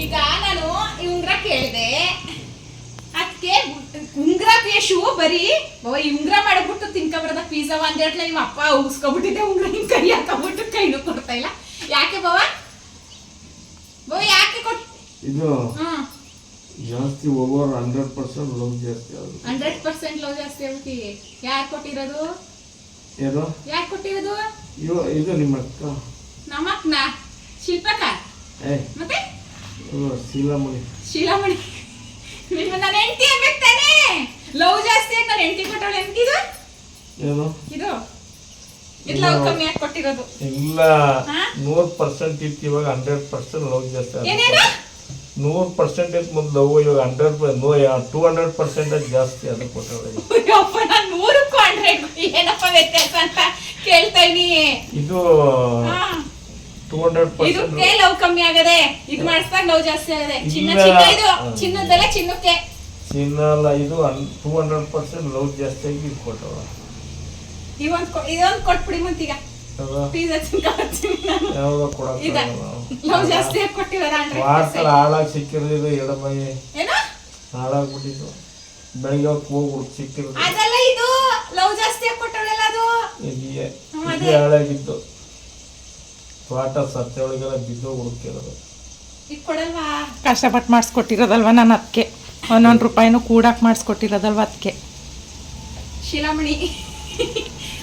ಈಗ ನಾನು ಈ ಉಂಗ್ರ ಕೇಳಿದೆ. ಅದಕ್ಕೆ ಉಂಗ್ರ ಪೇಶು ಬರೀ ಬಾವ ಈ ಉಂಗ್ರ ಮಾಡ್ಬಿಟ್ಟು ತಿನ್ಕೊಬರದ ಪಿಜ್ಜಾ ಅಂತ ಹೇಳ್ತಾ ನಿಮ್ಮ ಅಪ್ಪ ಉಗಿಸ್ಕೊಬಿಟ್ಟಿದ್ದೆ ಉಂಗ್ರ ನಿಮ್ ಕೈ ಹಾಕೊಂಬಿಟ್ಟು ಕೈನು ಕೊಡ್ತಾ ಇಲ್ಲ. ಯಾಕೆ ಬಾವ ಬವ ಯಾಕೆ ಕೊಟ್ ಇದು ಜಾಸ್ತಿ ಓವರ್ ಹಂಡ್ರೆಡ್ ಪರ್ಸೆಂಟ್ ಲವ್ ಜಾಸ್ತಿ ಅದು ಹಂಡ್ರೆಡ್ ಪರ್ಸೆಂಟ್ ಲವ್ ಜಾಸ್ತಿ ಆಗ್ಬಿಟ್ಟಿ ಯಾರು ಕೊಟ್ಟಿರೋದು? ಏನು? ಯಾಕೆ ಕೊಟ್ಟಿರೋದು? ಇವ ಇದು ನಿಮ್ಮ ಅಕ್ಕ. ಶಿಲ್ಪಕ ಏ ಮತ್ತೆ? ಶೀಲಾಮಣಿ. ಶಿಲಾಮಣಿ. ನಿಮ್ಮ ನನ್ನ ಹೆಂಡತಿ ತಾನೇ? ಲವ್ ಜಾಸ್ತಿ ಆಗಿ ನಾನು ಹೆಂಡತಿ ಕೊಟ್ಟವಳು ಎಂತಿದು ಏನು? ಇದು. ಇದು ಲವ್ ಕಮ್ಮಿ ಆಗಿ ಕೊಟ್ಟಿರೋದು. ಇಲ್ಲ. ಹಾ? ನೂರ್ ಪರ್ಸೆಂಟ್ ಇತ್ತು ಇವಾಗ ಹಂಡ್ರೆಡ್ ಪರ್ಸೆಂಟ್ ಲವ್ ಜಾಸ್ತಿ ಆಗುತ್ತೆ. ಏನೇನು? ನೂರ್ ಪರ್ಸೆಂಟ್ ಇತ್ತು ಮೊದ್ಲು ಲವ್ ಇವಾಗ hundred no two hundred percent ಜಾಸ್ತಿ ಅದು ಕೊಟ್ಟವ್ರೆ. ನೂರಕ್ಕೂ ಹಂಡ್ರೆಡ್ ಏನಪ್ಪ ವ್ಯತ್ಯಾಸ ಅಂತ ಕೇಳ್ತಾ ಇದೀನಿ. ಇದು ಹಾ. ಟೂ ಹಂಡ್ರೆಡ್ ಪರ್ಸೆಂಟ್ ಇದಕ್ಕೆ ಲವ್ ಕಮ್ಮಿ ಆಗದೆ ಇದು ಮಾಡಿಸ್ದಾಗ ಲವ್ ಜಾಸ್ತಿ ಆಗದೆ. ಚಿನ್ನ ಚಿನ್ನ ಇದು. ಚಿನ್ನದಲ್ಲ ಚಿನ್ನಕ್ಕೆ. ಚಿನ್ನಲ್ಲ ಇದು ಟೂ ಹಂಡ್ರೆಡ್ ಪರ್ಸೆಂಟ್ ಲವ್ ಜಾಸ್ತಿ ಆಗಿ ಇದು ಕೊಟ್ಟವ ಇದೊಂದು ಕೊಟ್ಬಿಡಿ ಮಂತೀಗ. ಹಾಳಾಗಿ ಸಿಕ್ಕಿರೋದು ಎಡಮೈ. ಏನು? ಹಾಳಾಗ್ಬಿಟ್ಟಿದ್ದು ಬೆಳಿಗ್ಗೆ ಹೋಗ್ಬಿಟ್ಟು ಸಿಕ್ಕಿರೋದು ಲವ್ ಜಾಸ್ತಿ ಕೊಟ್ಟವಳೆಲ್ಲ ಅದು? ಇಲ್ಲಿಯೇ ಹ್ಮ್, ಹಾಳಾಗಿತ್ತು ತೋಟ ಸತ್ಯ ಒಳಗೆಲ್ಲ ಬಿದ್ದು ಹುಡುಕಿರೋದು ಇದು ಕೊಡಲ್ವಾ? ಕಷ್ಟಪಟ್ಟು ಮಾಡಿಸ್ಕೊಟ್ಟಿರೋದಲ್ವ ನಾನು ಅದಕ್ಕೆ? ಒಂದೊಂದು ರೂಪಾಯಿನೂ ಕೂಡಾಕ್ ಮಾಡಿಸ್ಕೊಟ್ಟಿರೋದಲ್ವ ಅದಕ್ಕೆ? ಶಿಲಾಮಣಿ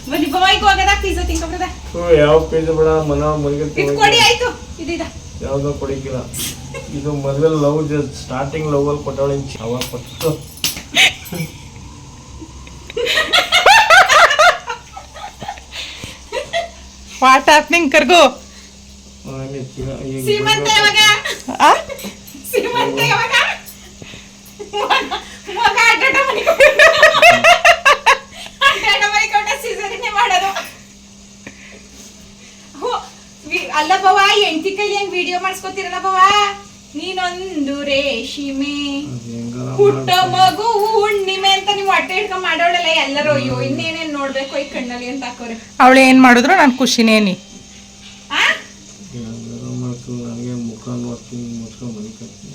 ಬನ್ನಿ ಬಾಯ್ಗೆ ಹೋಗದ ಪಿಜ್ಜಾ ತಿನ್ಕೊಬ್ರದ? ಯಾವ ಪೇಜ್ ಬೇಡ ಮನ ಮನೆಗೆ ಇದು ಕೊಡಿ ಆಯ್ತು. ಇದಿದ ಯಾವ್ದೋ ಕೊಡಿಕಿಲ್ಲ ಇದು ಮೊದಲ ಲವ್ ಸ್ಟಾರ್ಟಿಂಗ್ ಲವ್ ಅಲ್ಲಿ ಕೊಟ್ಟವಳಿ ಅವಾಗ ಕೊಟ್ಟು ವಾಟ್ ಹ್ಯಾಪ್ನಿಂಗ್ ಕರ್ಗು ಆಮೇಲೆ ಚಿನ್ನ- ಈಗ ಸೀಮಂತ ಯಾವಾಗ ಆ? ಸೀಮಂತ ಯಾವಾಗ ಮಗ- ಮಗ ಅಡ್ಡಾಡ ಮನೆ ಅಡ್ಡಾಡ ಮನೆ ಕೊಟ್ಟ ಸೀಸರಿನೇ ಮಾಡೋದು. ಹೋ, ಕರ್ಗು ಅಲ್ಲ ಬವ ಎಂಟಿ ಕೈ ಹೆಂಗ್ ವಿಡಿಯೋ ಮಾಡಿಸ್ಕೊತಿರಲ್ಲ ಬವ ನೀನೊಂದು ರೇಷಿಮೆ. ಹುಟ್ಟ ಮಗು ಹುಣ್ಣಿಮೆ ಅಂತ ನೀವು ಹೊಟ್ಟೆ ಹಿಡ್ಕೊಂಡ್ ಮಾಡೋಳಲ್ಲ ಎಲ್ಲರೂ. ಅಯ್ಯೋ ಇನ್ನೇನೇನ್ ನೋಡ್ಬೇಕು ಈ ಕಣ್ಣಲ್ಲಿ ಅಂತ ಹಾಕೋರೆ ಅವಳು ಏನ್ ಮಾಡಿದ್ರು ನಾನು ಖುಷಿನೇನಿ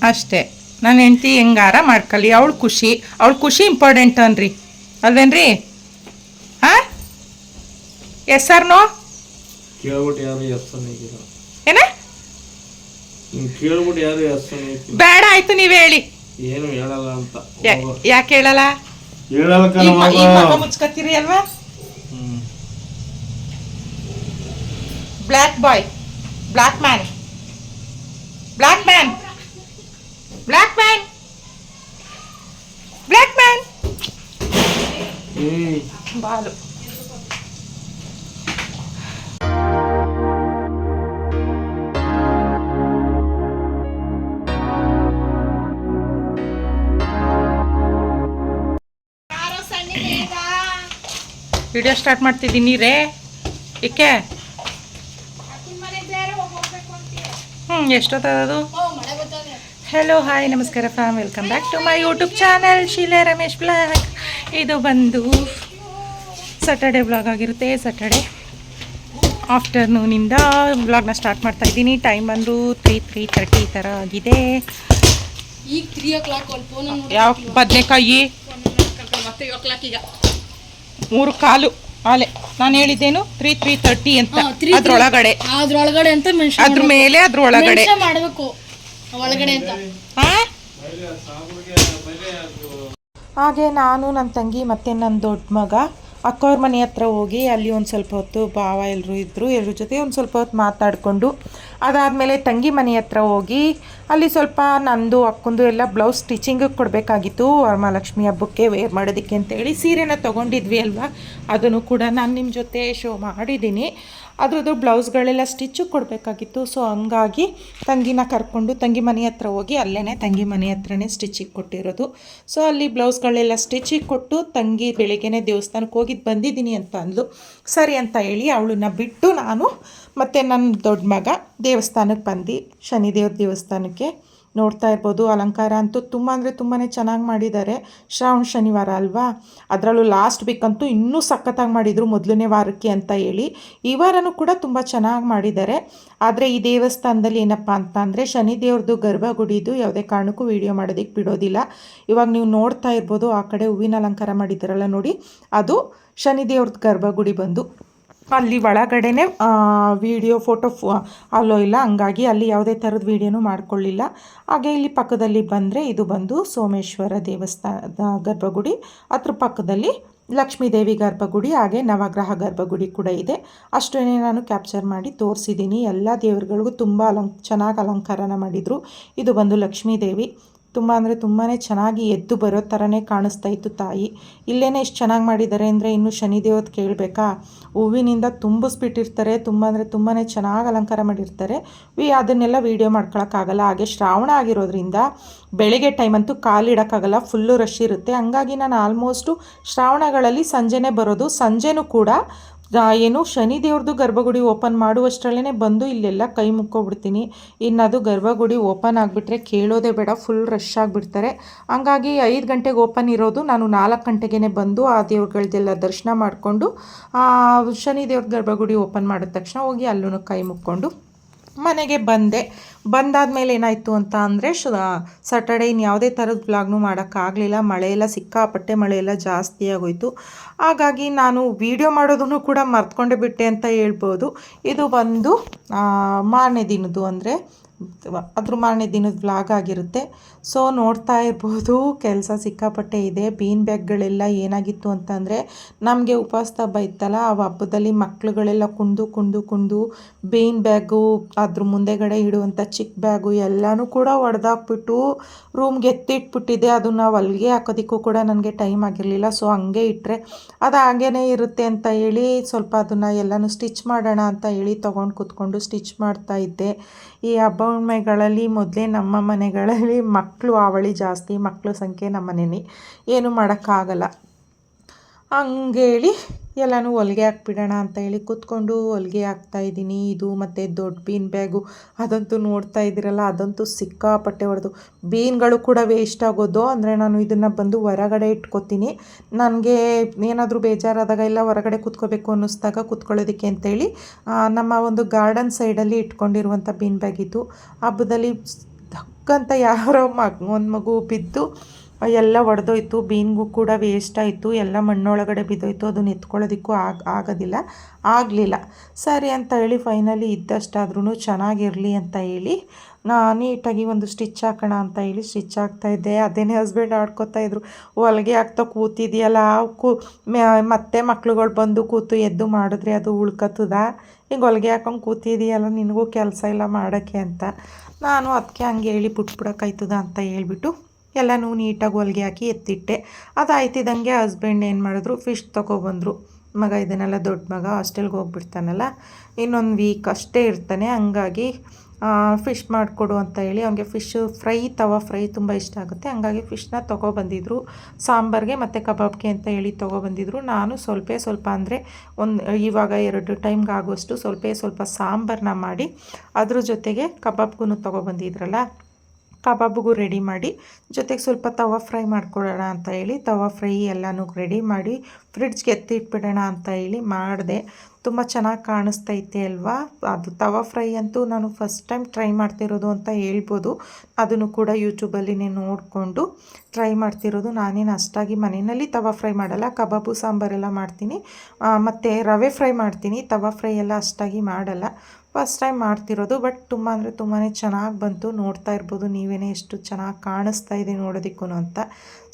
ಅಷ್ಟೇ. ನನ್ನ ಹೆಂಡ್ತಿ ಹೆಂಗಾರ ಮಾಡ್ಕಲಿ. ಅವಳು ಖುಷಿ. ಅವಳು ಖುಷಿ ಇಂಪಾರ್ಟೆಂಟ್ ಅನ್ರಿ. ಅಲ್ವೇನ್ರಿ? ಹಾ ಎಸ್ ಆರ್ ನೋ? ಕೇಳ್ಬಿಟ್ಟು ಯಾರು ಎಸ್ಸನ್ ಈಗಿಲ್ಲ ಏನ? ನೀನ್ ಕೇಳ್ಬಿಟ್ಟು ಯಾರು ಎಸ್ಸನ್ ಐತಿ ಬೇಡ ಆಯ್ತು ನೀವು ಹೇಳಿ. ಏನು ಹೇಳಲ್ಲ ಅಂತ. ಯಾ- ಯಾಕೆ ಹೇಳಲ್ಲ? ಹೇಳಲ್ಲ ಈ ಮ- ಈ ಮಗ ಕಣ ಮುಚ್ಕತ್ತೀರಿ ಅಲ್ವಾ? ಹ್ಮ್. Black boy black man black man black man black man ಏಯ್. ಬಾಲು. ವಿಡಿಯೋ ಸ್ಟಾರ್ಟ್ ಮಾಡ್ತಿದ್ದೀನಿ ರೇ. ಏಕೆ? ಹ್ಞೂ ಎಷ್ಟೊತ್ತದು ಓ ಮಳೆ ಬರ್ತದೆ ಹಲೋ ಹಾಯ್ ನಮಸ್ಕಾರ fam welcome back to my YouTube channel Sheele Ramesh blog ಇದು ಬಂದು ಸಟರ್ಡೆ ಬ್ಲಾಗ್ ಆಗಿರುತ್ತೆ. ಸಟರ್ಡೆ ಆಫ್ಟರ್ನೂನಿಂದ ಬ್ಲಾಗ್ನ ಸ್ಟಾರ್ಟ್ ಮಾಡ್ತಾ ಇದ್ದೀನಿ. ಟೈಮ್ ಬಂದು ತ್ರೀ ತ್ರೀ ತರ್ಟಿ ಈ ಥರ ಆಗಿದೆ. ಯಾವ ಬದನೆಕಾಯಿ ಮತ್ತೆ ಓ ಕ್ಲಾಕ್ ಈಗ ಮೂರು ಕಾಲು ಆಲೆ. ನಾನು ಹೇಳಿದ್ದೇನು ತ್ರೀ ತ್ರೀ ತರ್ಟಿ ಅಂತ. ಅದ್ರೊಳಗಡೆ. ಅದ್ರೊಳಗಡೆ ಅಂತ ಮೆನ್ಷನ್ ಅದ್ರ ಮೇಲೆ ಅದ್ರ ಒಳಗಡೆ ಮಾಡಬೇಕು. ಒಳಗಡೆ ಅಂತ. ಹಾಂ? ಹಾಗೆ ನಾನು ನನ್ನ ತಂಗಿ ಮತ್ತೆ ನನ್ನ ದೊಡ್ಡ ಮಗ. ಅಕ್ಕವ್ರ ಮನೆ ಹತ್ರ ಹೋಗಿ ಅಲ್ಲಿ ಒಂದು ಸ್ವಲ್ಪ ಹೊತ್ತು ಭಾವ ಎಲ್ಲರೂ ಇದ್ದರು ಎಲ್ಲರ ಜೊತೆ ಒಂದು ಸ್ವಲ್ಪ ಹೊತ್ತು ಮಾತಾಡಿಕೊಂಡು, ಅದಾದಮೇಲೆ ತಂಗಿ ಮನೆ ಹತ್ರ ಹೋಗಿ ಅಲ್ಲಿ ಸ್ವಲ್ಪ ನಂದು ಅಕ್ಕಂದು ಎಲ್ಲ ಬ್ಲೌಸ್ ಸ್ಟಿಚಿಂಗಿಗೆ ಕೊಡಬೇಕಾಗಿತ್ತು, ವರಮಹಾಲಕ್ಷ್ಮಿ ಹಬ್ಬಕ್ಕೆ ವೇರ್ ಮಾಡೋದಕ್ಕೆ ಅಂತೇಳಿ ಸೀರೆನ ತೊಗೊಂಡಿದ್ವಿ ಅಲ್ವಾ, ಅದನ್ನು ಕೂಡ ನಾನು ನಿಮ್ಮ ಜೊತೆ ಶೋ ಮಾಡಿದ್ದೀನಿ. ಅದ್ರದ್ದು ಬ್ಲೌಸ್ಗಳೆಲ್ಲ ಸ್ಟಿಚ್ಚು ಕೊಡಬೇಕಾಗಿತ್ತು. ಸೊ ಹಂಗಾಗಿ ತಂಗಿನ ಕರ್ಕೊಂಡು ತಂಗಿ ಮನೆ ಹತ್ರ ಹೋಗಿ ಅಲ್ಲೇ ತಂಗಿ ಮನೆ ಹತ್ರನೇ ಸ್ಟಿಚ್ಚಿಗೆ ಕೊಟ್ಟಿರೋದು. ಸೊ ಅಲ್ಲಿ ಬ್ಲೌಸ್ಗಳೆಲ್ಲ ಸ್ಟಿಚ್ಚಿಗೆ ಕೊಟ್ಟು ತಂಗಿ ಬೆಳಿಗ್ಗೆನೇ ದೇವಸ್ಥಾನಕ್ಕೆ ಹೋಗಿದ್ದು ಬಂದಿದ್ದೀನಿ ಅಂತ ಅಂದ್ಲು. ಸರಿ ಅಂತ ಹೇಳಿ ಅವಳನ್ನ ಬಿಟ್ಟು ನಾನು ಮತ್ತು ನನ್ನ ದೊಡ್ಡ ಮಗ ದೇವಸ್ಥಾನಕ್ಕೆ ಬಂದು. ಶನಿದೇವ್ರ ದೇವಸ್ಥಾನಕ್ಕೆ. ನೋಡ್ತಾ ಇರ್ಬೋದು. ಅಲಂಕಾರ ಅಂತೂ ತುಂಬ ಅಂದರೆ ತುಂಬಾ ಚೆನ್ನಾಗಿ ಮಾಡಿದ್ದಾರೆ. ಶ್ರಾವಣ ಶನಿವಾರ ಅಲ್ವಾ? ಅದರಲ್ಲೂ ಲಾಸ್ಟ್ ವೀಕ್ ಅಂತೂ ಇನ್ನೂ ಸಖತ್ತಾಗಿ ಮಾಡಿದರು ಮೊದಲನೇ ವಾರಕ್ಕೆ ಅಂತ ಹೇಳಿ. ಈ ವಾರನೂ ಕೂಡ ತುಂಬ ಚೆನ್ನಾಗಿ ಮಾಡಿದ್ದಾರೆ. ಆದರೆ ಈ ದೇವಸ್ಥಾನದಲ್ಲಿ ಏನಪ್ಪ ಅಂತ ಅಂದರೆ ಶನಿ ದೇವ್ರದ್ದು ಗರ್ಭಗುಡಿದು ಯಾವುದೇ ಕಾರಣಕ್ಕೂ ವಿಡಿಯೋ ಮಾಡೋದಕ್ಕೆ ಬಿಡೋದಿಲ್ಲ. ಇವಾಗ ನೀವು ನೋಡ್ತಾ ಇರ್ಬೋದು, ಆ ಕಡೆ ಹೂವಿನ ಅಲಂಕಾರ ಮಾಡಿದ್ದಾರಲ್ಲ ನೋಡಿ. ಅದು ಶನಿ ದೇವ್ರದ್ದು ಗರ್ಭಗುಡಿ ಬಂದು. ಅಲ್ಲಿ ಒಳಗಡೆನೆ ವಿಡಿಯೋ ಫೋಟೋ ಫೋ, ಅಲ್ಲೋ ಇಲ್ಲ, ಹಂಗಾಗಿ ಅಲ್ಲಿ ಯಾವುದೇ ಥರದ ವೀಡಿಯೋನೂ ಮಾಡ್ಕೊಳ್ಳಿಲ್ಲ. ಹಾಗೆ ಇಲ್ಲಿ ಪಕ್ಕದಲ್ಲಿ ಬಂದರೆ ಇದು ಬಂದು ಸೋಮೇಶ್ವರ ದೇವಸ್ಥಾನದ ಗರ್ಭಗುಡಿ ಅದ್ರ ಪಕ್ಕದಲ್ಲಿ ಲಕ್ಷ್ಮೀ ದೇವಿ ಗರ್ಭಗುಡಿ, ಹಾಗೆ ನವಗ್ರಹ ಗರ್ಭಗುಡಿ ಕೂಡ ಇದೆ. ಅಷ್ಟೇ ನಾನು ಕ್ಯಾಪ್ಚರ್ ಮಾಡಿ ತೋರಿಸಿದ್ದೀನಿ ಎಲ್ಲ ದೇವರುಗಳಿಗೂ ತುಂಬ ಅಲಂ, ಚೆನ್ನಾಗಿ ಅಲಂಕಾರನ ಮಾಡಿದರು. ಇದು ಬಂದು ಲಕ್ಷ್ಮೀ ದೇವಿ. ತುಂಬ ಅಂದರೆ ತುಂಬಾ ಚೆನ್ನಾಗಿ ಎದ್ದು ಬರೋ ಥರನೇ ಕಾಣಿಸ್ತಾ ಇತ್ತು ತಾಯಿ. ಇಲ್ಲೇನೇ ಇಷ್ಟು ಚೆನ್ನಾಗಿ ಮಾಡಿದ್ದಾರೆ ಅಂದರೆ ಇನ್ನು ಶನಿದೇವತ್ ಕೇಳಬೇಕಾ? ಹೂವಿನಿಂದ ತುಂಬಿಸ್ಬಿಟ್ಟಿರ್ತಾರೆ, ತುಂಬ ಅಂದರೆ ತುಂಬಾ ಚೆನ್ನಾಗಿ ಅಲಂಕಾರ ಮಾಡಿರ್ತಾರೆ. ವಿ ಅದನ್ನೆಲ್ಲ ವೀಡಿಯೋ ಮಾಡ್ಕೊಳಕ್ಕಾಗಲ್ಲ. ಹಾಗೆ ಶ್ರಾವಣ ಆಗಿರೋದ್ರಿಂದ ಬೆಳಿಗ್ಗೆ ಟೈಮ್ ಅಂತೂ ಕಾಲಿಡೋಕ್ಕಾಗಲ್ಲ ಫುಲ್ಲು ರಶ್ ಇರುತ್ತೆ. ಹಂಗಾಗಿ ನಾನು ಆಲ್ಮೋಸ್ಟು ಶ್ರಾವಣಗಳಲ್ಲಿ ಸಂಜೆನೇ ಬರೋದು. ಸಂಜೆನೂ ಕೂಡ ಏನು ಶನಿ ದೇವ್ರದ್ದು ಗರ್ಭಗುಡಿ ಓಪನ್ ಮಾಡುವಷ್ಟರಲ್ಲೇ ಬಂದು ಇಲ್ಲೆಲ್ಲ ಕೈ ಮುಕ್ಕೊಬಿಡ್ತೀನಿ. ಇನ್ನು ಅದು ಗರ್ಭಗುಡಿ ಓಪನ್ ಆಗಿಬಿಟ್ರೆ ಕೇಳೋದೇ ಬೇಡ, ಫುಲ್ ರಶ್ ಆಗಿಬಿಡ್ತಾರೆ. ಹಂಗಾಗಿ ಐದು ಗಂಟೆಗೆ ಓಪನ್ ಇರೋದು ನಾನು ನಾಲ್ಕು ಗಂಟೆಗೇ ಬಂದು ಆ ದೇವ್ರುಗಳ್ದೆಲ್ಲ ದರ್ಶನ ಮಾಡಿಕೊಂಡು ಶನಿ ದೇವ್ರ ಗರ್ಭಗುಡಿ ಓಪನ್ ಮಾಡಿದ ತಕ್ಷಣ ಹೋಗಿ ಅಲ್ಲೂ ಕೈ ಮುಕ್ಕೊಂಡು ಮನೆಗೆ ಬಂದೆ. ಬಂದಾದ್ಮೇಲೆ ಏನಾಯಿತು ಅಂತ ಅಂದರೆ, ಶ ಸ್ಯಾಟರ್ಡೇ ಇನ್ನು ಯಾವುದೇ ಥರದ ವ್ಲಾಗ್ನು ಮಾಡೋಕ್ಕಾಗಲಿಲ್ಲ. ಮಳೆಯೆಲ್ಲ ಸಿಕ್ಕಾಪಟ್ಟೆ ಮಳೆಯೆಲ್ಲ ಜಾಸ್ತಿ ಆಗೋಯಿತು. ಹಾಗಾಗಿ ನಾನು ವೀಡಿಯೋ ಮಾಡೋದನ್ನು ಕೂಡ ಮರ್ತ್ಕೊಂಡೇ ಬಿಟ್ಟೆ ಅಂತ ಹೇಳ್ಬೋದು. ಇದು ಬಂದು ಮಾರನೇ ದಿನದ್ದು ಅಂದರೆ ಅದ್ರ ಮಾರನೇ ದಿನದ ವ್ಲಾಗ್ ಆಗಿರುತ್ತೆ. ಸೊ ನೋಡ್ತಾ ಇರ್ಬೋದು, ಕೆಲಸ ಸಿಕ್ಕಾಪಟ್ಟೆ ಇದೆ. ಬೀನ್ ಬ್ಯಾಗ್ಗಳೆಲ್ಲ ಏನಾಗಿತ್ತು ಅಂತಂದರೆ, ನಮಗೆ ಉಪವಾಸ ಹಬ್ಬ ಇತ್ತಲ್ಲ, ಆ ಹಬ್ಬದಲ್ಲಿ ಮಕ್ಕಳುಗಳೆಲ್ಲ ಕುಂದು ಕುಂದು ಕುಂದು ಬೀನ್ ಬ್ಯಾಗು ಅದ್ರ ಮುಂದೆಗಡೆ ಇಡುವಂಥ ಚಿಕ್ಕ ಬ್ಯಾಗು ಎಲ್ಲನೂ ಕೂಡ ಒಡೆದಾಕ್ಬಿಟ್ಟು ರೂಮ್ಗೆ ಎತ್ತಿಟ್ಬಿಟ್ಟಿದೆ. ಅದು ನಾವು ಅಲ್ಲಿಗೆ ಹಾಕೋದಕ್ಕೂ ಕೂಡ ನನಗೆ ಟೈಮ್ ಆಗಿರಲಿಲ್ಲ. ಸೊ ಹಂಗೆ ಇಟ್ಟರೆ ಅದು ಹಾಗೇ ಇರುತ್ತೆ ಅಂತ ಹೇಳಿ ಸ್ವಲ್ಪ ಅದನ್ನು ಎಲ್ಲನೂ ಸ್ಟಿಚ್ ಮಾಡೋಣ ಅಂತ ಹೇಳಿ ತೊಗೊಂಡು ಕೂತ್ಕೊಂಡು ಸ್ಟಿಚ್ ಮಾಡ್ತಾ ಇದ್ದೆ. ಈ ಹಬ್ಬ ಹುಣ್ಮೆಗಳಲ್ಲಿ ಮೊದಲೇ ನಮ್ಮ ಮನೆಗಳಲ್ಲಿ ಮಕ್ಕಳು ಅವಳಿ ಜಾಸ್ತಿ ಮಕ್ಕಳ ಸಂಖ್ಯೆ ನಮ್ಮ ಮನೇಲಿ ಏನು ಮಾಡೋಕ್ಕಾಗಲ್ಲ. ಹಂಗೇಳಿ ಎಲ್ಲನೂ ಹೊಲಿಗೆ ಹಾಕ್ಬಿಡೋಣ ಅಂತ ಹೇಳಿ ಕೂತ್ಕೊಂಡು ಹೊಲಿಗೆ ಹಾಕ್ತಾಯಿದ್ದೀನಿ ಇದು ಮತ್ತು ದೊಡ್ಡ ಬೀನ್ ಬ್ಯಾಗು. ಅದಂತೂ ನೋಡ್ತಾ ಇದ್ದೀರಲ್ಲ, ಅದಂತೂ ಸಿಕ್ಕಾಪಟ್ಟೆ ಹೊಡೆದು. ಬೀನ್ಗಳು ಕೂಡ ವೇಸ್ಟ್ ಆಗೋದು. ಅಂದರೆ ನಾನು ಇದನ್ನು ಬಂದು ಹೊರಗಡೆ ಇಟ್ಕೊತೀನಿ. ನನಗೆ ಏನಾದರೂ ಬೇಜಾರಾದಾಗ ಇಲ್ಲ, ಹೊರಗಡೆ ಕೂತ್ಕೋಬೇಕು ಅನ್ನಿಸ್ದಾಗ ಕೂತ್ಕೊಳ್ಳೋದಕ್ಕೆ ಅಂತೇಳಿ ನಮ್ಮ ಒಂದು ಗಾರ್ಡನ್ ಸೈಡಲ್ಲಿ ಇಟ್ಕೊಂಡಿರುವಂಥ ಬೀನ್ ಬ್ಯಾಗ್ ಇದು. ಹಬ್ಬದಲ್ಲಿ ಧಕ್ಕಂತ ಯಾರೋ ಮಗ್, ಒಂದು ಮಗು ಬಿದ್ದು ಎಲ್ಲ ಒಡೆದೋಯ್ತು, ಬೀನ್ಗೂ ಕೂಡ ವೇಸ್ಟ್ ಆಯಿತು, ಎಲ್ಲ ಮಣ್ಣೊಳಗಡೆ ಬಿದ್ದೋಯ್ತು, ಅದನ್ನ ಎತ್ಕೊಳ್ಳೋದಕ್ಕೂ ಆಗ, ಆಗೋದಿಲ್ಲ, ಆಗಲಿಲ್ಲ. ಸರಿ ಅಂತ ಹೇಳಿ ಫೈನಲಿ ಇದ್ದಷ್ಟಾದ್ರೂ ಚೆನ್ನಾಗಿರಲಿ ಅಂತ ಹೇಳಿ, ನಾ ನೀಟಾಗಿ ಒಂದು ಸ್ಟಿಚ್ ಹಾಕೋಣ ಅಂತ ಹೇಳಿ ಸ್ಟಿಚ್ ಹಾಕ್ತಾಯಿದ್ದೆ ಅದೇನೇ ಹಸ್ಬೆಂಡ್ ಆಡ್ಕೊತಾ ಇದ್ರು, ಹೊಲಿಗೆ ಹಾಕ್ತಾ ಕೂತಿದೆಯಲ್ಲ, ಕೂ ಮತ್ತೆ ಮಕ್ಳುಗಳು ಬಂದು ಕೂತು ಎದ್ದು ಮಾಡಿದ್ರೆ ಅದು ಉಳ್ಕತ್ತದ? ಈಗ ಹೊಲಿಗೆ ಹಾಕೊಂಡು ಕೂತಿದೆಯಲ್ಲ, ನಿನಗೂ ಕೆಲಸ ಇಲ್ಲ ಮಾಡೋಕ್ಕೆ ಅಂತ. ನಾನು ಅದಕ್ಕೆ ಹಂಗೆ ಹೇಳಿ ಬಿಟ್ಬಿಡೋಕ್ಕಾಯ್ತದ ಅಂತ ಹೇಳ್ಬಿಟ್ಟು ಎಲ್ಲನೂ ನೀಟಾಗಿ ಹೊಲಿಗೆ ಹಾಕಿ ಎತ್ತಿಟ್ಟೆ. ಅದಾಯ್ತಿದ್ದಂಗೆ ಹಸ್ಬೆಂಡ್ ಏನು ಮಾಡಿದ್ರು? ಫಿಶ್ ತೊಗೊಬಂದರು. ಮಗ ಇದನ್ನೆಲ್ಲ ದೊಡ್ಡ ಮಗ ಹಾಸ್ಟೆಲ್ಗೆ ಹೋಗ್ಬಿಡ್ತಾನಲ್ಲ. ಇನ್ನೊಂದು ವೀಕ್ ಅಷ್ಟೇ ಇರ್ತಾನೆ. ಹಂಗಾಗಿ ಫಿಶ್ ಮಾಡಿಕೊಡು ಅಂತ ಹೇಳಿ ಅವನಿಗೆ ಫಿಶ್ ಫ್ರೈ ತವಾ ಫ್ರೈ ತುಂಬ ಇಷ್ಟ ಆಗುತ್ತೆ. ಹಂಗಾಗಿ ಫಿಶ್ನ ತೊಗೊಬಂದಿದ್ರು. ಸಾಂಬಾರ್ಗೆ ಮತ್ತು ಕಬಾಬ್ಗೆ ಅಂತ ಹೇಳಿ ತೊಗೊಬಂದಿದ್ರು. ನಾನು ಸ್ವಲ್ಪ ಸ್ವಲ್ಪ ಅಂದರೆ ಒಂದು, ಇವಾಗ ಎರಡು ಟೈಮ್ಗೆ ಆಗುವಷ್ಟು ಸ್ವಲ್ಪ ಸ್ವಲ್ಪ ಸಾಂಬಾರನ್ನ ಮಾಡಿ, ಅದ್ರ ಜೊತೆಗೆ ಕಬಾಬ್ಗೂ ತೊಗೊಬಂದಿದ್ರಲ್ಲ. ಕಬಾಬ್ಗೂ ರೆಡಿ ಮಾಡಿ, ಜೊತೆಗೆ ಸ್ವಲ್ಪ ತವಾ ಫ್ರೈ ಮಾಡ್ಕೊಳ್ಳೋಣ ಅಂತ ಹೇಳಿ, ತವಾ ಫ್ರೈ ಎಲ್ಲನೂ ರೆಡಿ ಮಾಡಿ ಫ್ರಿಡ್ಜ್ಗೆ ಎತ್ತಿಟ್ಬಿಡೋಣ ಅಂತ ಹೇಳಿ ಮಾಡಿದೆ. ತುಂಬ ಚೆನ್ನಾಗಿ ಕಾಣಿಸ್ತೈತೆ ಅಲ್ವಾ? ಅದು ತವಾ ಫ್ರೈ ಅಂತೂ ನಾನು ಫಸ್ಟ್ ಟೈಮ್ ಟ್ರೈ ಮಾಡ್ತಿರೋದು ಅಂತ ಹೇಳ್ಬೋದು. ಅದನ್ನು ಕೂಡ ಯೂಟ್ಯೂಬಲ್ಲಿ ನೋಡಿಕೊಂಡು ಟ್ರೈ ಮಾಡ್ತಿರೋದು. ನಾನೇನು ಅಷ್ಟಾಗಿ ಮನೆಯಲ್ಲಿ ತವಾ ಫ್ರೈ ಮಾಡಲ್ಲ, ಕಬಾಬು, ಸಾಂಬಾರೆಲ್ಲ ಮಾಡ್ತೀನಿ. ಮತ್ತು ರವೆ ಫ್ರೈ ಮಾಡ್ತೀನಿ. ತವಾ ಫ್ರೈ ಎಲ್ಲ ಅಷ್ಟಾಗಿ ಮಾಡಲ್ಲ. ಫಸ್ಟ್ ಟೈಮ್ ಮಾಡ್ತಿರೋದು, ಬಟ್ ತುಂಬ ಅಂದರೆ ತುಂಬಾ ಚೆನ್ನಾಗಿ ಬಂತು. ನೋಡ್ತಾ ಇರ್ಬೋದು, ನೀವೇನೇ ಎಷ್ಟು ಚೆನ್ನಾಗಿ ಕಾಣಿಸ್ತಾ ಇದೆ ನೋಡೋದಕ್ಕೂ ಅಂತ.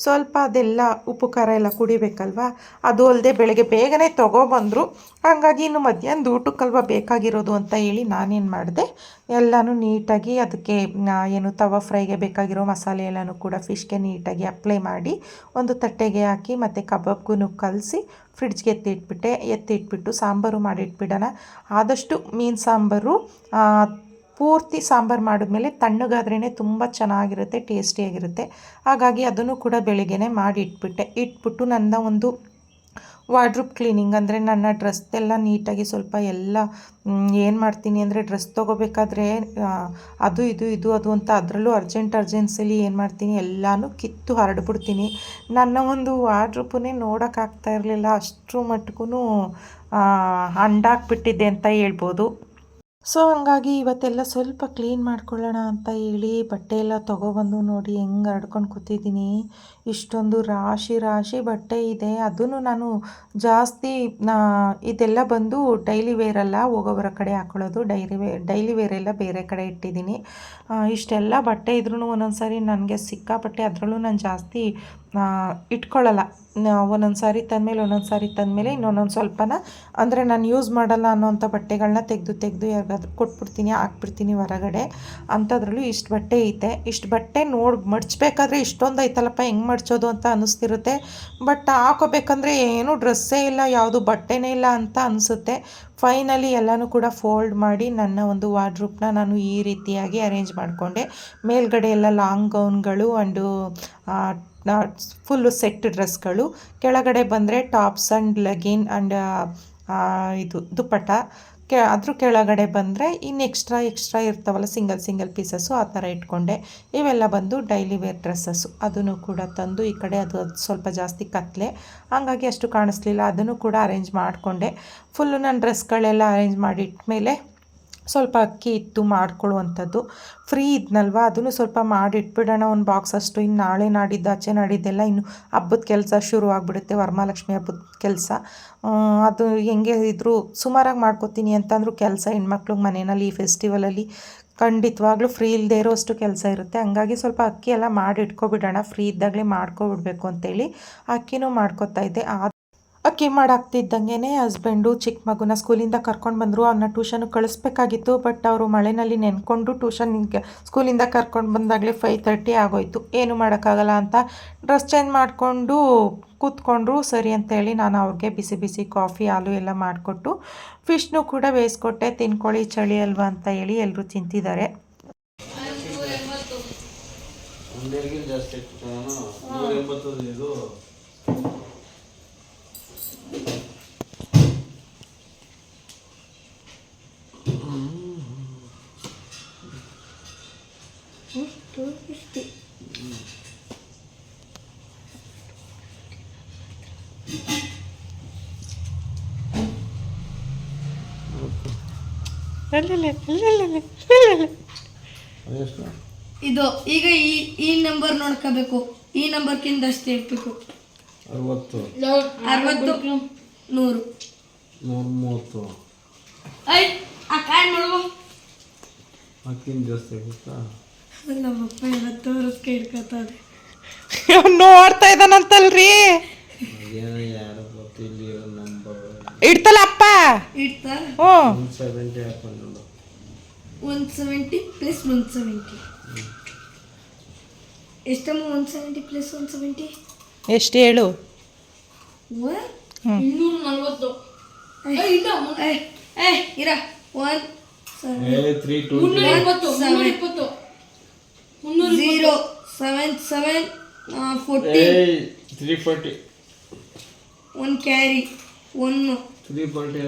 ಸ್ವಲ್ಪ ಅದೆಲ್ಲ ಉಪ್ಪು ಖಾರ ಎಲ್ಲ ಕುಡಿಬೇಕಲ್ವಾ? ಅದು ಅಲ್ಲದೆ ಬೆಳಗ್ಗೆ ಬೇಗನೆ ತೊಗೊಬಂದರು ಹಾಗಾಗಿ ಇನ್ನು ಮಧ್ಯಾಹ್ನದ ಊಟಕ್ಕಲ್ವ ಬೇಕಾಗಿರೋದು ಅಂತ ಹೇಳಿ ನಾನೇನು ಮಾಡಿದೆ. ಎಲ್ಲನೂ ನೀಟಾಗಿ ಅದಕ್ಕೆ ಏನು ತವಾ ಫ್ರೈಗೆ ಬೇಕಾಗಿರೋ ಮಸಾಲೆ ಎಲ್ಲನೂ ಕೂಡ ಫಿಶ್ಗೆ ನೀಟಾಗಿ ಅಪ್ಲೈ ಮಾಡಿ ಒಂದು ತಟ್ಟೆಗೆ ಹಾಕಿ ಮತ್ತು ಕಬಾಬ್ಗೂ ಕಲಸಿ ಫ್ರಿಡ್ಜ್ಗೆ ಎತ್ತಿಟ್ಬಿಟ್ಟೆ. ಎತ್ತಿಟ್ಬಿಟ್ಟು ಸಾಂಬಾರು ಮಾಡಿಟ್ಬಿಡೋಣ. ಆದಷ್ಟು ಮೀನು ಸಾಂಬಾರು ಪೂರ್ತಿ ಸಾಂಬಾರು ಮಾಡಿದ್ಮೇಲೆ ತಣ್ಣಗಾದ್ರೇ ತುಂಬ ಚೆನ್ನಾಗಿರುತ್ತೆ, ಟೇಸ್ಟಿಯಾಗಿರುತ್ತೆ. ಹಾಗಾಗಿ ಅದನ್ನು ಕೂಡ ಬೆಳಿಗ್ಗೆ ಮಾಡಿ ಇಟ್ಬಿಟ್ಟೆ ಇಟ್ಬಿಟ್ಟು ನನ್ನ ಒಂದು ವಾರ್ಡ್ರೂಪ್ ಕ್ಲೀನಿಂಗ್ ಅಂದರೆ ನನ್ನ ಡ್ರೆಸ್ ಎಲ್ಲ ನೀಟಾಗಿ ಸ್ವಲ್ಪ ಎಲ್ಲ ಏನು ಮಾಡ್ತೀನಿ ಅಂದರೆ ಡ್ರೆಸ್ ತೊಗೋಬೇಕಾದ್ರೆ ಅದು ಇದು ಇದು ಅದು ಅಂತ ಅದರಲ್ಲೂ ಅರ್ಜೆಂಟ್ ಅರ್ಜೆನ್ಸಲ್ಲಿ ಏನು ಮಾಡ್ತೀನಿ ಎಲ್ಲನೂ ಕಿತ್ತು ಹರಡ್ಬಿಡ್ತೀನಿ. ನನ್ನ ಒಂದು ವಾರ್ಡ್ರೂಪನ್ನೇ ನೋಡೋಕ್ಕಾಗ್ತಾ ಇರಲಿಲ್ಲ. ಅಷ್ಟರ ಮಟ್ಗೂ ಅಂಡಾಕ್ಬಿಟ್ಟಿದ್ದೆ ಅಂತ ಹೇಳ್ಬೋದು. ಸೊ, ಹಂಗಾಗಿ ಇವತ್ತೆಲ್ಲ ಸ್ವಲ್ಪ ಕ್ಲೀನ್ ಮಾಡ್ಕೊಳ್ಳೋಣ ಅಂತ ಹೇಳಿ ಬಟ್ಟೆ ಎಲ್ಲ ತೊಗೊಬಂದು ನೋಡಿ ಹೆಂಗೆ ಹರಡ್ಕೊಂಡು ಕೂತಿದ್ದೀನಿ. ಇಷ್ಟೊಂದು ರಾಶಿ ರಾಶಿ ಬಟ್ಟೆ ಇದೆ. ಅದನ್ನು ನಾನು ಜಾಸ್ತಿ ಇದೆಲ್ಲ ಬಂದು ಡೈಲಿ ವೇರಲ್ಲ ಹೋಗೋವರ ಕಡೆ ಹಾಕೊಳ್ಳೋದು. ಡೈಲಿ ವೇ, ಡೈಲಿ ವೇರೆಲ್ಲ ಬೇರೆ ಕಡೆ ಇಟ್ಟಿದ್ದೀನಿ. ಇಷ್ಟೆಲ್ಲ ಬಟ್ಟೆ ಇದ್ರೂ ಒಂದೊಂದು ಸಾರಿ ನನಗೆ ಸಿಕ್ಕಾಪಟ್ಟೆ ಅದರಲ್ಲೂ ನಾನು ಜಾಸ್ತಿ ಇಟ್ಕೊಳ್ಳಲ್ಲ ಒಂದೊಂದು ಸಾರಿ ತಂದಮೇಲೆ ಒಂದೊಂದು ಸಾರಿ ತಂದಮೇಲೆ ಇನ್ನೊಂದೊಂದು ಸ್ವಲ್ಪನ, ಅಂದರೆ ನಾನು ಯೂಸ್ ಮಾಡಲ್ಲ ಅನ್ನೋಂಥ ಬಟ್ಟೆಗಳನ್ನ ತೆಗೆದು ತೆಗೆದು ಯಾರಿಗಾದ್ರೂ ಕೊಟ್ಬಿಡ್ತೀನಿ, ಹಾಕ್ಬಿಡ್ತೀನಿ ಹೊರಗಡೆ. ಅಂಥದ್ರಲ್ಲೂ ಇಷ್ಟು ಬಟ್ಟೆ ಐತೆ. ಇಷ್ಟು ಬಟ್ಟೆ ನೋಡಿ, ಮಡ್ಚಬೇಕಾದ್ರೆ ಇಷ್ಟೊಂದು ಐತಲ್ಲಪ್ಪ, ಹೆಂಗೆ ಮಡ್ಚೋದು ಅಂತ ಅನ್ನಿಸ್ತಿರುತ್ತೆ ಬಟ್ ಹಾಕೋಬೇಕಂದ್ರೆ ಏನೂ ಡ್ರೆಸ್ಸೇ ಇಲ್ಲ, ಯಾವುದು ಬಟ್ಟೆನೇ ಇಲ್ಲ ಅಂತ ಅನಿಸುತ್ತೆ. ಫೈನಲಿ ಎಲ್ಲನೂ ಕೂಡ ಫೋಲ್ಡ್ ಮಾಡಿ ನನ್ನ ಒಂದು ವಾರ್ಡ್ರೂಪ್ನ ನಾನು ಈ ರೀತಿಯಾಗಿ ಅರೇಂಜ್ ಮಾಡಿಕೊಂಡೆ. ಮೇಲ್ಗಡೆ ಎಲ್ಲ ಲಾಂಗ್ ಗೌನ್ಗಳು ಆ್ಯಂಡು ಫುಲ್ಲು ಸೆಟ್ ಡ್ರೆಸ್ಗಳು ಕೆಳಗಡೆ ಬಂದರೆ ಟಾಪ್ಸ್ ಆ್ಯಂಡ್ ಲೆಗಿನ್ ಆ್ಯಂಡ್ ಇದು ದುಪ್ಪಟ್ಟ ಕೆ ಅದ್ರ ಕೆಳಗಡೆ ಬಂದರೆ ಇನ್ನು ಎಕ್ಸ್ಟ್ರಾ ಎಕ್ಸ್ಟ್ರಾ ಇರ್ತಾವಲ್ಲ ಸಿಂಗಲ್ ಸಿಂಗಲ್ ಪೀಸಸ್ಸು ಆ ಥರ ಇಟ್ಕೊಂಡೆ. ಇವೆಲ್ಲ ಬಂದು ಡೈಲಿ ವೇರ್ ಡ್ರೆಸ್ಸಸ್ಸು ಅದನ್ನು ಕೂಡ ತಂದು ಈ ಕಡೆ ಅದು ಅದು ಸ್ವಲ್ಪ ಜಾಸ್ತಿ ಕತ್ತಲೆ. ಹಾಗಾಗಿ ಅಷ್ಟು ಕಾಣಿಸ್ಲಿಲ್ಲ. ಅದನ್ನು ಕೂಡ ಅರೇಂಜ್ ಮಾಡಿಕೊಂಡೆ. ಫುಲ್ಲು ನನ್ನ ಡ್ರೆಸ್ಗಳೆಲ್ಲ ಅರೇಂಜ್ ಮಾಡಿ ಇಟ್ಮೇಲೆ ಸ್ವಲ್ಪ ಅಕ್ಕಿ ಇತ್ತು ಮಾಡ್ಕೊಳ್ಳುವಂಥದ್ದು. ಫ್ರೀ ಇದ್ನಲ್ವ? ಅದನ್ನು ಸ್ವಲ್ಪ ಮಾಡಿಟ್ಬಿಡೋಣ. ಒಂದು ಬಾಕ್ಸ್ ಅಷ್ಟು. ಇನ್ನು ನಾಳೆ ನಾಡಿದ್ದು, ಆಚೆ ನಾಡಿದ್ದೆಲ್ಲ ಇನ್ನು ಹಬ್ಬದ ಕೆಲಸ ಶುರು ಆಗಿಬಿಡುತ್ತೆ. ವರಮಹಾಲಕ್ಷ್ಮಿ ಹಬ್ಬದ ಕೆಲಸ. ಅದು ಹೆಂಗೆ ಇದ್ದರೂ ಸುಮಾರಾಗಿ ಮಾಡ್ಕೋತೀನಿ ಅಂತಂದರೂ ಕೆಲಸ ಹೆಣ್ಮಕ್ಳು ಮನೆಯಲ್ಲಿ, ಈ ಫೆಸ್ಟಿವಲಲ್ಲಿ ಖಂಡಿತವಾಗ್ಲೂ ಫ್ರೀ ಇಲ್ಲದೆ ಇರೋಷ್ಟು ಕೆಲಸ ಇರುತ್ತೆ. ಹಂಗಾಗಿ ಸ್ವಲ್ಪ ಅಕ್ಕಿ ಎಲ್ಲ ಮಾಡಿ ಇಟ್ಕೊಬಿಡೋಣ ಫ್ರೀ ಇದ್ದಾಗಲೇ ಮಾಡ್ಕೊಬಿಡ್ಬೇಕು ಅಂತೇಳಿ ಅಕ್ಕಿನೂ ಮಾಡ್ಕೊತಾ ಇದ್ದೆ. ಆ ಅಕ್ಕಿ ಮಾಡಾಕ್ತಿದ್ದಂಗೆ ಹಸ್ಬೆಂಡು ಚಿಕ್ಕ ಮಗುನ ಸ್ಕೂಲಿಂದ ಕರ್ಕೊಂಡು ಬಂದರು. ಅವನ್ನ ಟ್ಯೂಷನ್ಗೆ ಕಳಿಸ್ಬೇಕಾಗಿತ್ತು ಬಟ್ ಅವರು ಮಳೆನಲ್ಲಿ ನೆನ್ಕೊಂಡು ಟ್ಯೂಷನ್ ಸ್ಕೂಲಿಂದ ಕರ್ಕೊಂಡು ಬಂದಾಗಲೇ ಫೈವ್ ತರ್ಟಿ ಆಗೋಯ್ತು. ಏನು ಮಾಡೋಕ್ಕಾಗಲ್ಲ ಅಂತ ಡ್ರೆಸ್ ಚೇಂಜ್ ಮಾಡಿಕೊಂಡು ಕೂತ್ಕೊಂಡ್ರು. ಸರಿ ಅಂತೇಳಿ ನಾನು ಅವ್ರಿಗೆ ಬಿಸಿ ಬಿಸಿ ಕಾಫಿ ಹಾಲು ಎಲ್ಲ ಮಾಡಿಕೊಟ್ಟು ಫಿಶ್ನು ಕೂಡ ಬೇಯಿಸ್ಕೊಟ್ಟೆ. ತಿನ್ಕೊಳ್ಳಿ, ಚಳಿ ಅಲ್ವಾ ಅಂತ ಹೇಳಿ ಎಲ್ಲರೂ ತಿಂತಿದ್ದಾರೆ. ಜಾಸ್ತಿ ಇತ್ತು ನೂರ ಎಂಬತ್ತು ಇದು ಅದೆಷ್ಟು ಇದು ಈಗ ಈ ಈ ನಂಬರ್ ನೋಡ್ಕೋಬೇಕು. ಈ ನಂಬರ್ಕಿಂತ ಅಷ್ಟೇ ಇರ್ಬೇಕು ಅರವತ್ತು. ಅರವತ್ತು ನೂರು. ನೂರ ಮೂವತ್ತು ಐ ಆ ಕಾಯ್ ಮಾಡುವ ಅಕ್ಕಿನ ಜಾಸ್ತಿ ಆಗುತ್ತಾ? ನಮ್ಮಪ್ಪ ಎಲ್ಲ ತೋರಿಸ್ಕೆ ಇಟ್ಕೊತಾರೆ ನೋಡ್ತಾ ಇದ್ದಾನಂತಲ್ರಿ ಇಡ್ತಲ್ಲ ಯಾರು ಗೊತ್ತಿಲ್ಲ ನಂಬರ್ ಇಡ್ತಲ್ಲಪ್ಪ ಇಡ್ತಾ? ಹ್ಞೂ ಸೆವೆಂಟಿ ಹಾಕೊಂಡು one seventy plus one seventy. ಎಷ್ಟಮ್ಮ one seventy plus one seventy? ಎಷ್ಟು ಹೇಳು ಇನ್ನೂರ ನಲ್ವತ್ತು ಏ ಇರ one zero seven seven forty. Three forty one carry one three forty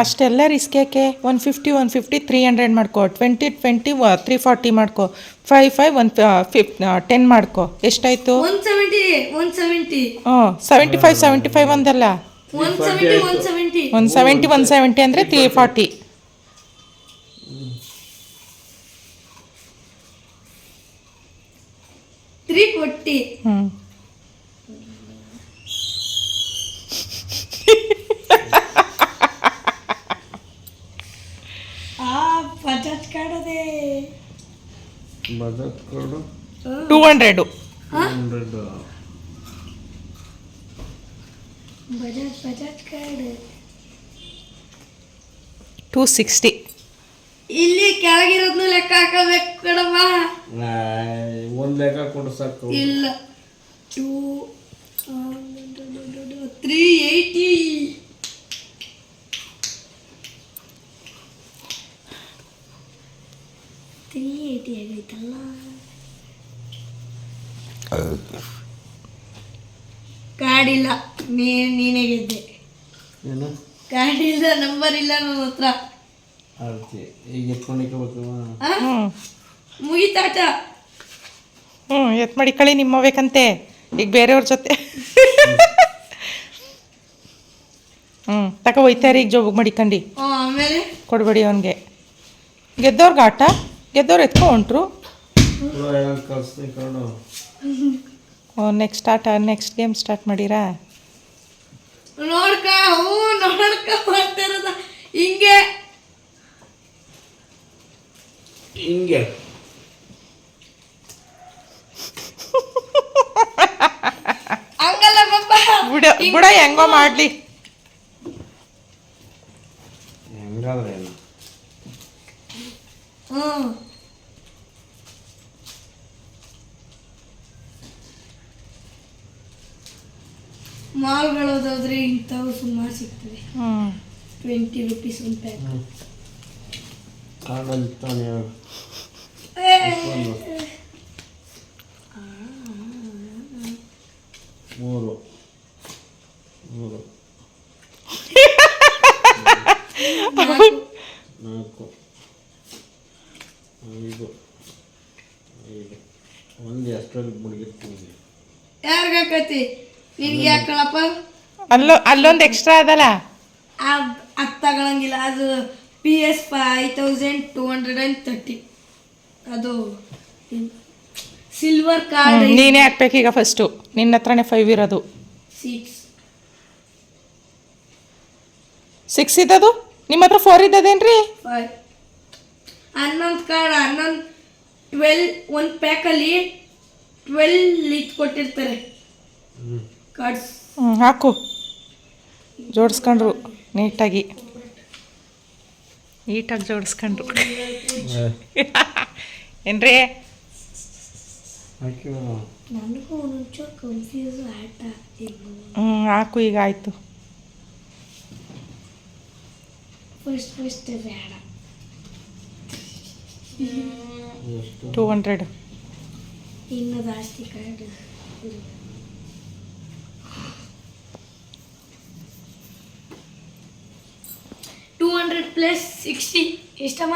ಅಷ್ಟೆಲ್ಲ ರಿಸ್ಕ್ ಯಾಕೆ? One fifty one fifty three hundred ಮಾಡ್ಕೋ. ಟ್ವೆಂಟಿ ಟ್ವೆಂಟಿ ತ್ರೀ ಫಾರ್ಟಿ ಮಾಡ್ಕೊ. Five five one fifteen ಮಾಡ್ಕೊ. ಎಷ್ಟಾಯಿತು? ಒನ್ ಸೆವೆಂಟಿ ಒನ್ ಸೆವೆಂಟಿ ಹ್ಞೂ seventy five seventy five ಒಂದಲ್ಲ one seventy one seventy one seventy one seventy ಅಂದರೆ three forty three forty ಹ್ಞೂ ಆ Bajaj card ಅದೇ card two hundred hundred Bajaj Bajaj card two sixty ಇಲ್ಲಿ ಕೆಳಗಿರೋದ್ನು ಲೆಕ್ಕ ಹಾಕಬೇಕು ಕಡಮ್ಮ ಒಂದು ಲೆಕ್ಕ ಕೊಡು ಸಾಕು ಇಲ್ಲ two three eighty three eighty ಆಗೈತಲ್ಲ ಕಾಡಿಲ್ಲ ಇಲ್ಲ. ನೀ ನೀನೇ ಗೆದ್ದೆ. ಏನು? ಕಾಡಿಲ್ಲ ಇಲ್ಲ ನಂಬರ್ ಇಲ್ಲ ನನ್ನ ಹತ್ರ. ಆಡ್ತಿ ಈಗ? ಹ್ಞೂ ಮುಗಿತಾಟ ಹ್ಞೂ ಎತ್ ಮಾಡಿ ಕಳಿ ನಿಮ್ಮ ಬೇಕಂತೆ ಈಗ ಬೇರೆಯವ್ರ ಜೊತೆ. ಹ್ಞೂ ತಕ ಹೋಯ್ತಾರೆ ಈಗ ಜೋಬ್ ಮಡಿಕಂಡು. ಆಮೇಲೆ? ಕೊಡಬೇಡಿ ಅವನಿಗೆ. ಗೆದ್ದವ್ರಿಗೆ ಆಟ? ಗೆದ್ದವ್ರು ಎತ್ಕೊ ಹೊಂಟ್ರು. ಕಳಿಸ್ತೀನಿ ಕಣೋ ಓ next start next game start ಮಾಡಿರಾ? ನೋಡ್ಕ ಹ್ಞೂ ನೋಡ್ಕ ಬರ್ತಿರೋದ. ಹಿಂಗೆ. ಹಿಂಗೆ. ಬಿಡ ಬಿಡ ಹೆಂಗೋ ಮಾಡಲಿ. ಟ್ವೆಂಟಿ ರುಪೀಸ್ ಒಂದು ಪ್ಯಾಕ್ ಕಾರ್ಡಲ್ಲಿ ತಾನೇ ಮೂರು ಮೂರು ನಾಲ್ಕು. ಐದು. ಐದು. ಒಂದು ಎಷ್ಟರಲ್ಲಿ ಮುಳುಗಿರ್ತೀನಿ. ಯಾರಿಗೆ ಹಾಕತಿ? ನಿನ್ಗೆ ಯಾಕಳಪ್ಪ ಅಲ್ಲೋ ಅಲ್ಲೊಂದು ಎಕ್ಸ್ಟ್ರಾ ಅದಲ್ಲ? ಅದು ಅದು ತಗೊಳಂಗಿಲ್ಲ. ಅದು P S five thousand two hundred and thirty ಅದು ಸಿಲ್ವರ್ ಕಾರ್ಡ್ ನೀನೇ ಹಾಕ್ಬೇಕೀಗ ಫಸ್ಟು ನಿನ್ನ ಹತ್ರನೇ ಫೈವ್ ಇರೋದು. ಸಿಕ್ಸ್ ಸಿಕ್ಸ್ ಇದ್ದದು ನಿಮ್ಮ ಹತ್ರ ಫೋರ್ ಇದ್ದದೇನ್ರಿ? ಫೈವ್ ಹನ್ನೊಂದು ಕಾರ್ಡ್ ಹನ್ನೊಂದು ಟ್ವೆಲ್ ಒಂದು ಪ್ಯಾಕಲ್ಲಿ ಟ್ವೆಲ್ ಇದು ಕೊಟ್ಟಿರ್ತಾರೆ. ಕಾರ್ಡ್ಸ್ ಹ್ಞೂ ಹಾಕು. ಜೋಡಿಸ್ಕೊಂಡ್ರು. ನೀಟಾಗಿ. ನೀಟಾಗಿ ಜೋಡಿಸ್ಕೊಂಡ್ರು. ಏನ್ರಿ? ಹ್ಞೂ ಹಾಕು ಈಗ ಆಯಿತು. ಟೂ ಹಂಡ್ರೆಡ್ ಇನ್ನು ಜಾಸ್ತಿ card two hundred plus sixty ಎಷ್ಟಮ್ಮ